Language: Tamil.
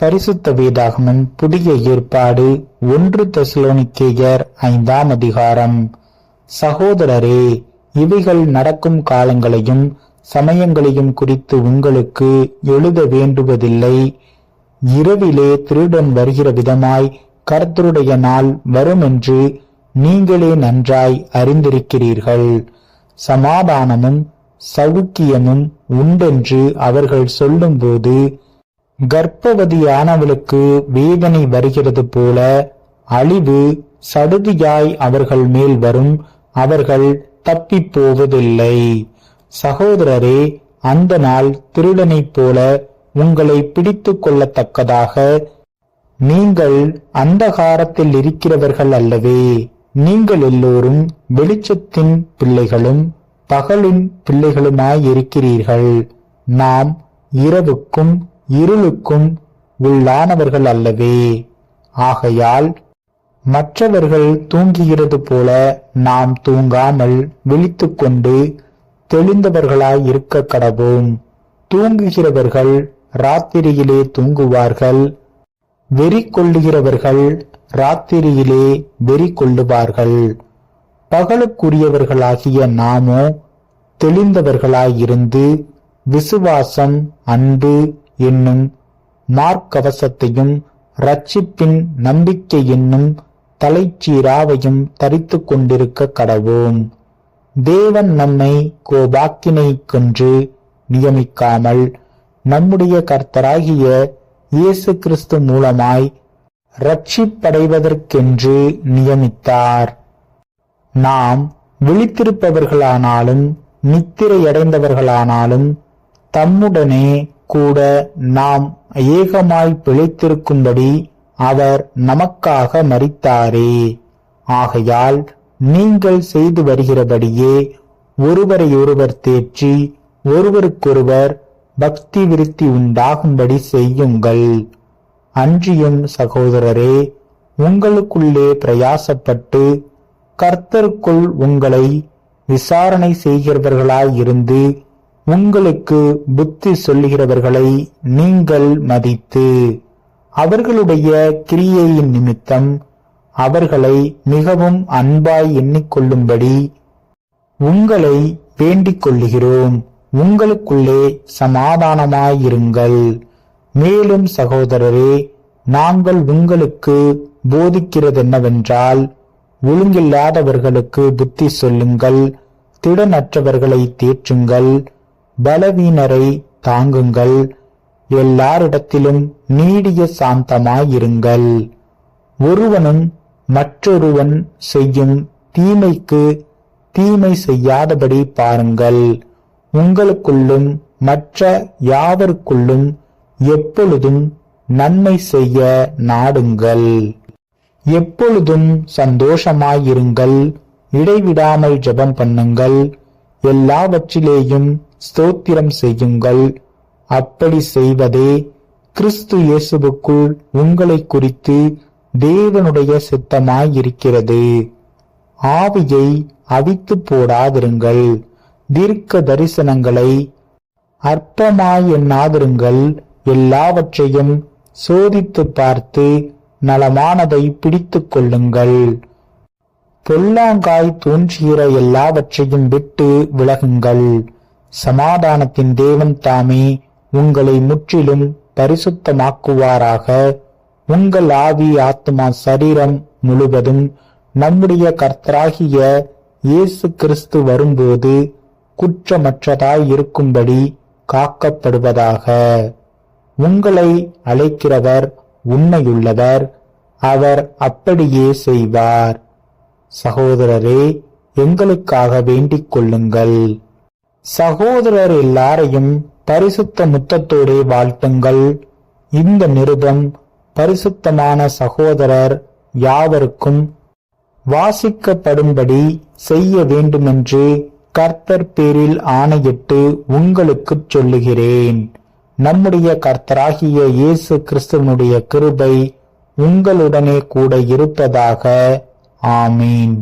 பரிசுத்த வேதாகமன் புதிய ஏற்பாடு ஒன்று தெசலோனிக்கேயர் ஐந்தாம் அதிகாரம். சகோதரரே இவைகள் நடக்கும் காலங்களையும் சமயங்களையும் குறித்து உங்களுக்கு எழுத வேண்டுவதில்லை. இரவிலே திருடன் வருகிற விதமாய் கர்த்தருடைய நாள் வரும் என்று நீங்களே நன்றாய் அறிந்திருக்கிறீர்கள். சமாதானமும் சவுக்கியமும் உண்டென்று அவர்கள் சொல்லும்போது கர்ப்பவதியானவளுக்கு வேதனை வருகிறது போல அழிவு சடுதியாய் அவர்கள் மேல் வரும். அவர்கள் தப்பிப் போவதில்லை சகோதரரே அந்த நாள் திருடனைப் போல உங்களை பிடித்து கொள்ளத்தக்கதாக நீங்கள் அந்தகாரத்தில் இருக்கிறவர்கள் அல்லவே. நீங்கள் எல்லோரும் வெளிச்சத்தின் பிள்ளைகளும் பகலின் பிள்ளைகளுமாய் இருக்கிறீர்கள். நாம் இரவுக்கும் இருளுக்கும் உள்ளானவர்கள் அல்லவே. ஆகையால் மற்றவர்கள் தூங்குகிறது போல நாம் தூங்காமல் விழித்துக்கொண்டு தெளிந்தவர்களாய் இருக்க கடவோம். தூங்குகிறவர்கள் ராத்திரியிலே தூங்குவார்கள். வெறி கொள்ளுகிறவர்கள் ராத்திரியிலே வெறி கொள்ளுவார்கள் பகலுக்குரியவர்களாகிய நாமோ தெளிந்தவர்களாயிருந்து விசுவாசம் அன்பு என்னும் மார்க்கவசத்தையும் ரட்சிப்பின் நம்பிக்கை என்னும் தலைச்சீராவையும் தரித்து கொண்டிருக்க கடவோம். தேவன் நம்மை கோபாக்கினை கொன்று நியமிக்காமல் நம்முடைய கர்த்தராகிய இயேசு கிறிஸ்து மூலமாய் ரட்சிப்படைவதற்கென்று நியமித்தார். நாம் விழித்திருப்பவர்களானாலும் நித்திரையடைந்தவர்களானாலும் தம்முடனே கூட நாம் ஏகமாய் பிழைத்திருக்கும்படி அவர் நமக்காக மறித்தாரே ஆகையால் நீங்கள் செய்து வருகிறபடியே ஒருவரையொருவர் தேற்றி ஒருவருக்கொருவர் பக்தி விருத்தி உண்டாகும்படி செய்யுங்கள். அன்றியும் சகோதரரே உங்களுக்குள்ளே பிரயாசப்பட்டு கர்த்தருக்குள் உங்களை விசாரணை செய்கிறவர்களாயிருந்து உங்களுக்கு புத்தி சொல்லுகிறவர்களை நீங்கள் மதித்து அவர்களுடைய கிரியையின் நிமித்தம் அவர்களை மிகவும் அன்பாய் எண்ணிக்கொள்ளும்படி உங்களை வேண்டிக் கொள்ளுகிறோம் உங்களுக்குள்ளே சமாதானமாயிருங்கள். மேலும் சகோதரரே நாங்கள் உங்களுக்கு போதிக்கிறதென்னவென்றால் ஒழுங்கில்லாதவர்களுக்கு புத்தி சொல்லுங்கள் திடனற்றவர்களை தேற்றுங்கள் பலவீனரை தாங்குங்கள். எல்லாரிடத்திலும் நீடிய சாந்தமாயிருங்கள். ஒருவனும் மற்றொருவன் செய்யும் தீமைக்கு தீமை செய்யாதபடி பாருங்கள். உங்களுக்குள்ளும் மற்ற யாவருக்குள்ளும் எப்பொழுதும் நன்மை செய்ய நாடுங்கள். எப்பொழுதும் சந்தோஷமாயிருங்கள். இடைவிடாமல் ஜெபம் பண்ணுங்கள். எல்லாவற்றிலேயும் ஸ்தோத்திரம் செய்யுங்கள். அப்படி செய்வதே கிறிஸ்து இயேசுவுக்குள் உங்களை குறித்து தேவனுடைய சித்தமாயிருக்கிறது. ஆவியை அவித்து போடாதிருங்கள். தீர்க்க தரிசனங்களை அற்பமாய் எண்ணாதிருங்கள். எல்லாவற்றையும் சோதித்து பார்த்து நலமானதை பிடித்து கொள்ளுங்கள். பொல்லாங்காய் தோன்றுகிற எல்லாவற்றையும் விட்டு விலகுங்கள். சமாதானத்தின் தேவன் தாமே உங்களை முற்றிலும் பரிசுத்தமாக்குவாராக. உங்கள் ஆவி ஆத்மா சரீரம் முழுவதும் நம்முடைய கர்த்தராகிய இயேசு கிறிஸ்து வரும்போது குற்றமற்றதாய் இருக்கும்படி காக்கப்படுவதாக. உங்களை அழைக்கிறவர் உண்மையுள்ளவர் அவர் அப்படியே செய்வார். சகோதரரே எங்களுக்காக வேண்டிக் கொள்ளுங்கள். சகோதரர் எல்லாரையும் பரிசுத்த முத்தத்தோடே வாழ்த்துங்கள். இந்த நிருபம் பரிசுத்தமான சகோதரர் யாவருக்கும் வாசிக்கப்படும்படி செய்ய வேண்டுமென்று கர்த்தர் பேரில் ஆணையிட்டு உங்களுக்குச் சொல்லுகிறேன். நம்முடைய கர்த்தராகிய இயேசு கிறிஸ்துவனுடைய கிருபை உங்களுடனே கூட இருப்பதாக ஆமீன்